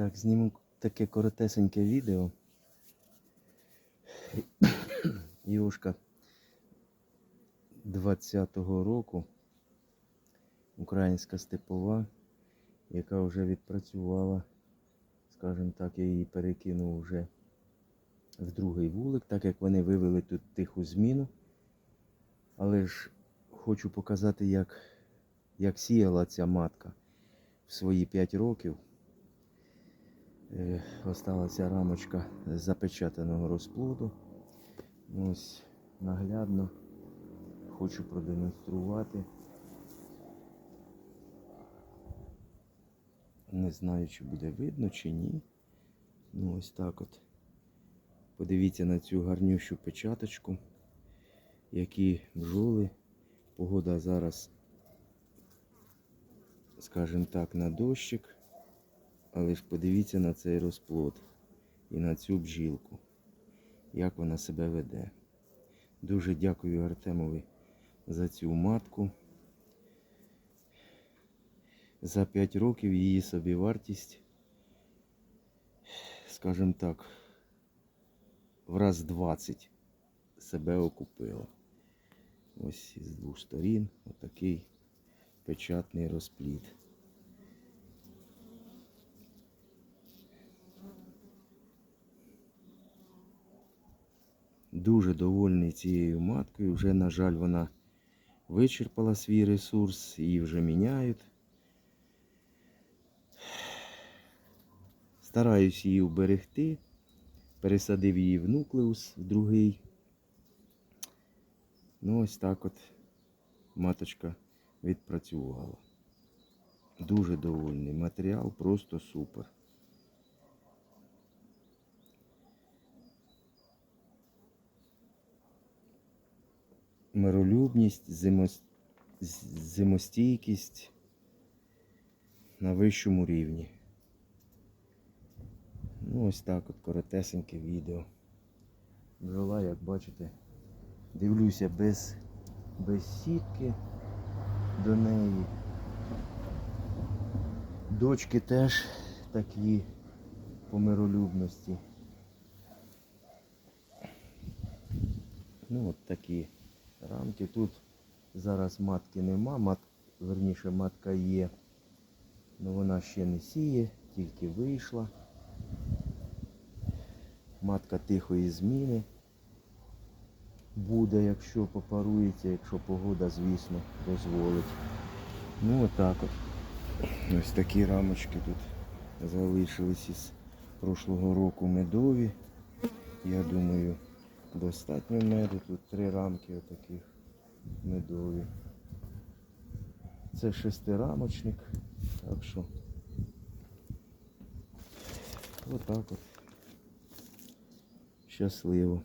Так, зніму таке коротесеньке відео. Юшка 20-го року. Українська степова, яка вже відпрацювала, скажімо так, я її перекинув вже в другий вулик, так як вони вивели тут тиху зміну. Але ж хочу показати, як, як сіяла ця матка в свої 5 років. Е, Осталася рамочка запечатаного розплоду. Ось наглядно хочу продемонструвати. Не знаю, чи буде видно, чи ні. Ну ось так от. Подивіться на цю гарнющу печаточку, які бджоли. Погода зараз, скажімо так, на дощик. Але ж подивіться на цей розплод і на цю бджілку, як вона себе веде. Дуже дякую Артемові за цю матку. За 5 років її собівартість, скажімо так, в раз 20 себе окупила. Ось із двох сторін отакий печатний розплід. Дуже довольний цією маткою. Вже, на жаль, вона вичерпала свій ресурс, її вже міняють. Стараюсь її вберегти. Пересадив її в нуклеус в другий. Ну, ось так от маточка відпрацювала. Дуже довольний. Матеріал просто супер. Миролюбність, зимос... зимостійкість на вищому рівні. Ну, ось так от коротесеньке відео. Бджола, як бачите, дивлюся без, без сітки до неї. Дочки теж такі по миролюбності. Ну от такі рамки. Тут зараз матки нема, мат, верніше матка є. але вона ще не сіє, тільки вийшла. Матка тихої зміни буде, якщо попарується, якщо погода, звісно, дозволить. Ну отак от. Ось такі рамочки тут залишились із прошлого року медові. Я думаю, достатньо меду. Тут три рамки отаких медові. Це шестирамочник, так що отак от. Щасливо.